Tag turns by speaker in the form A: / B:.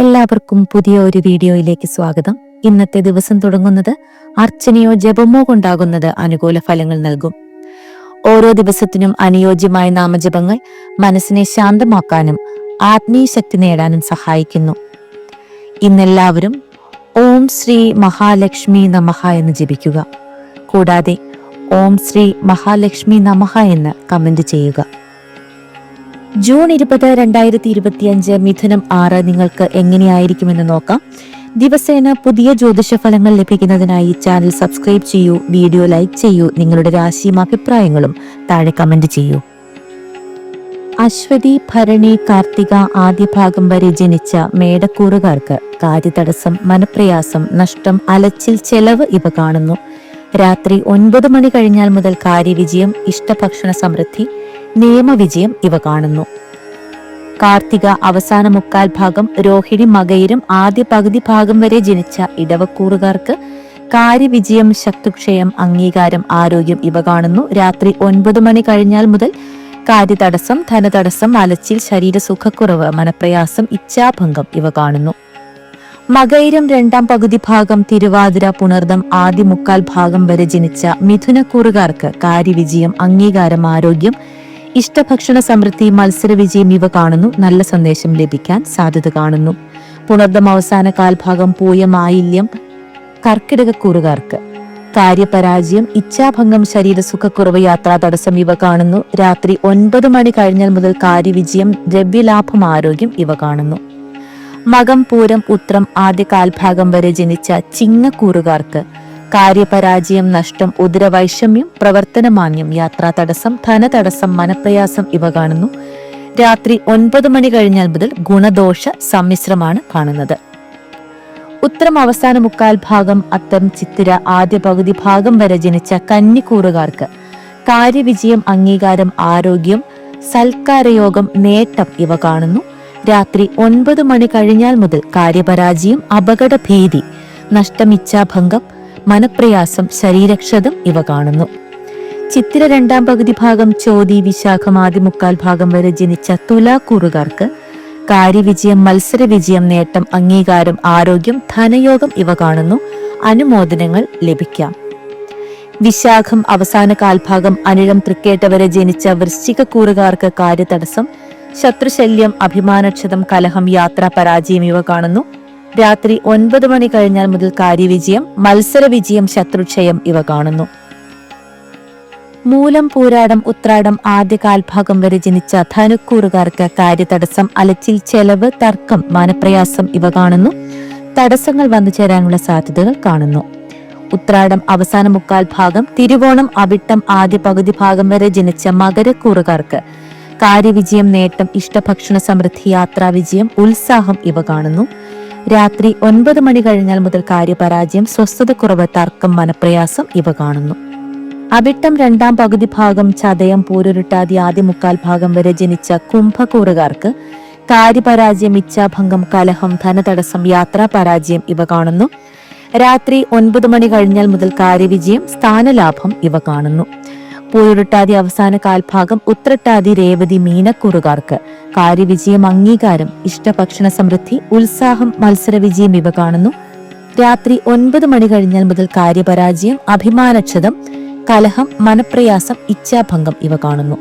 A: എല്ലാവർക്കും പുതിയ ഒരു വീഡിയോയിലേക്ക് സ്വാഗതം. ഇന്നത്തെ ദിവസം തുടങ്ങുന്നത് അർച്ചനയോ ജപമോ കൊണ്ടാകുന്നത് അനുകൂല ഫലങ്ങൾ നൽകും. ഓരോ ദിവസത്തിനും അനുയോജ്യമായ നാമജപങ്ങൾ മനസ്സിനെ ശാന്തമാക്കാനും ആത്മീയ ശക്തി നേടാനും സഹായിക്കുന്നു. ഇന്നെല്ലാവരും ഓം ശ്രീ മഹാലക്ഷ്മി നമഹ എന്ന് ജപിക്കുക. കൂടാതെ ഓം ശ്രീ മഹാലക്ഷ്മി നമഹ എന്ന് കമന്റ് ചെയ്യുക. ജൂൺ ഇരുപത് രണ്ടായിരത്തി ഇരുപത്തിയഞ്ച് മിഥുനം ആറ് നിങ്ങൾക്ക് എങ്ങനെയായിരിക്കുമെന്ന് നോക്കാം. ദിവസേന പുതിയ ജ്യോതിഷ ഫലങ്ങൾ ലഭിക്കുന്നതിനായി ചാനൽ സബ്സ്ക്രൈബ് ചെയ്യൂ വീഡിയോ ലൈക്ക് ചെയ്യൂ നിങ്ങളുടെ രാശിയും അഭിപ്രായങ്ങളും താഴെ കമന്റ് ചെയ്യൂ. അശ്വതി ഭരണി കാർത്തിക ആദ്യ ഭാഗം വരെ ജനിച്ച മേടക്കൂറുകാർക്ക് കാര്യതടസ്സം മനപ്രയാസം നഷ്ടം അലച്ചിൽ ചെലവ് ഇവ കാണുന്നു. രാത്രി ഒൻപത് മണി കഴിഞ്ഞാൽ മുതൽ കാര്യവിജയം ഇഷ്ടഭക്ഷണ സമൃദ്ധി നിയമവിജയം ഇവ കാണുന്നു. കാർത്തിക അവസാന മുക്കാൽ ഭാഗം രോഹിണി മകയിരും ആദ്യ പകുതി ഭാഗം വരെ ജനിച്ച ഇടവക്കൂറുകാർക്ക് കാര്യവിജയം ശക്തിക്ഷയം അംഗീകാരം ആരോഗ്യം ഇവ കാണുന്നു. രാത്രി ഒൻപത് മണി കഴിഞ്ഞാൽ മുതൽ കാര്യതടസ്സം ധനതടസ്സം അലച്ചിൽ ശരീരസുഖക്കുറവ് മനപ്രയാസം ഇച്ഛാഭംഗം ഇവ കാണുന്നു. മകയിരം രണ്ടാം പകുതി ഭാഗം തിരുവാതിര പുണർദം ആദ്യ മുക്കാൽ ഭാഗം വരെ ജനിച്ച മിഥുനക്കൂറുകാർക്ക് കാര്യവിജയം അംഗീകാരം ആരോഗ്യം ഇഷ്ടഭക്ഷണ സമൃദ്ധി മത്സര വിജയം ഇവ കാണുന്നു. നല്ല സന്ദേശം ലഭിക്കാൻ സാധ്യത കാണുന്നു. പുണർദം അവസാന കാൽഭാഗം പൂയം കർക്കിടക കർക്കിടകക്കൂറുകാർക്ക്. കാര്യപരാജയം ഇച്ഛാഭംഗം ശരീരസുഖക്കുറവ് യാത്രാ തടസ്സം ഇവ കാണുന്നു. രാത്രി ഒൻപത് മണി കഴിഞ്ഞാൽ മുതൽ കാര്യവിജയം ദ്രവ്യലാഭം ആരോഗ്യം ഇവ കാണുന്നു. മകം പൂരം ഉത്രം ആദ്യ കാൽഭാഗം വരെ ജനിച്ച ചിങ്ങക്കൂറുകാർക്ക് കാര്യപരാജയം നഷ്ടം ഉദരവൈഷമ്യം പ്രവർത്തനമാന്യം യാത്രാ തടസ്സം ധനതടസ്സം മനപ്രയാസം ഇവ കാണുന്നു. രാത്രി ഒൻപത് മണി കഴിഞ്ഞാൽ മുതൽ ഗുണദോഷ സമ്മിശ്രമാണ് കാണുന്നത്. ഉത്തരം അവസാന മുക്കാൽ ഭാഗം അത്തം ചിത്തിര ആദ്യ പകുതി ഭാഗം വരെ ജനിച്ച കന്നിക്കൂറുകാർക്ക് കാര്യവിജയം അംഗീകാരം ആരോഗ്യം സൽക്കാരയോഗം നേട്ടം ഇവ കാണുന്നു. രാത്രി ഒൻപത് മണി കഴിഞ്ഞാൽ മുതൽ കാര്യപരാജയം അപകട ഭീതി നഷ്ടമിച്ഛാഭംഗം മനപ്രയാസം ശരീരക്ഷതം ഇവ കാണുന്നു. ചിത്തിര രണ്ടാം പകുതി ഭാഗം ചോതി വിശാഖം ആദ്യ മുക്കാൽ ഭാഗം വരെ ജനിച്ച തുലാക്കൂറുകാർക്ക് കാര്യവിജയം മത്സര വിജയം നേട്ടം അംഗീകാരം ആരോഗ്യം ധനയോഗം ഇവ കാണുന്നു. അനുമോദനങ്ങൾ ലഭിക്കാം. വിശാഖം അവസാന കാൽഭാഗം അനിഴം തൃക്കേട്ട വരെ ജനിച്ച വൃശ്ചികക്കൂറുകാർക്ക് കാര്യതടസ്സം ശത്രുശല്യം അഭിമാനക്ഷതം കലഹം യാത്രാ പരാജയം ഇവ കാണുന്നു. രാത്രി ഒൻപത് മണി കഴിഞ്ഞാൽ മുതൽ കാര്യവിജയം മത്സരവിജയം ശത്രുക്ഷയം ഇവ കാണുന്നു. മൂലം പൂരാടം ഉത്രാടം ആദ്യ കാൽഭാഗം വരെ ജനിച്ച ധനുക്കൂറുകാർക്ക് കാര്യതടസ്സം അലച്ചിൽ ചെലവ് തർക്കം മാനപ്രയാസം ഇവ കാണുന്നു. തടസ്സങ്ങൾ വന്നു ചേരാനുള്ള സാധ്യതകൾ കാണുന്നു. ഉത്രാടം അവസാന മുക്കാൽ ഭാഗം തിരുവോണം അവിട്ടം ആദ്യ പകുതി ഭാഗം വരെ ജനിച്ച മകരക്കൂറുകാർക്ക് കാര്യവിജയം നേട്ടം ഇഷ്ടഭക്ഷണ സമൃദ്ധി യാത്രാ വിജയം ഉത്സാഹം ഇവ കാണുന്നു. രാത്രി ഒൻപത് മണി കഴിഞ്ഞാൽ മുതൽ കാര്യപരാജയം സ്വസ്ഥതക്കുറവ് തർക്കം മനപ്രയാസം ഇവ കാണുന്നു. അവിട്ടം രണ്ടാം പകുതി ഭാഗം ചതയം പൂരുരുട്ടാതി ആദ്യ മുക്കാൽ ഭാഗം വരെ ജനിച്ച കുംഭക്കൂറുകാർക്ക് കാര്യപരാജയം ഇച്ഛാഭംഗം കലഹം ധനതടസ്സം യാത്രാ പരാജയം ഇവ കാണുന്നു. രാത്രി ഒൻപത് മണി കഴിഞ്ഞാൽ മുതൽ കാര്യവിജയം സ്ഥാനലാഭം ഇവ കാണുന്നു. പൂരുരുട്ടാതി അവസാന കാൽഭാഗം ഉത്രട്ടാതി രേവതി മീനക്കൂറുകാർക്ക്. കാര്യവിജയം അംഗീകാരം ഇഷ്ടഭക്ഷണ സമൃദ്ധി ഉത്സാഹം മത്സരവിജയം ഇവ കാണുന്നു. രാത്രി ഒൻപത് മണി കഴിഞ്ഞാൽ മുതൽ കാര്യപരാജയം അഭിമാനക്ഷതം കലഹം മനപ്രയാസം ഇച്ഛാഭംഗം ഇവ കാണുന്നു.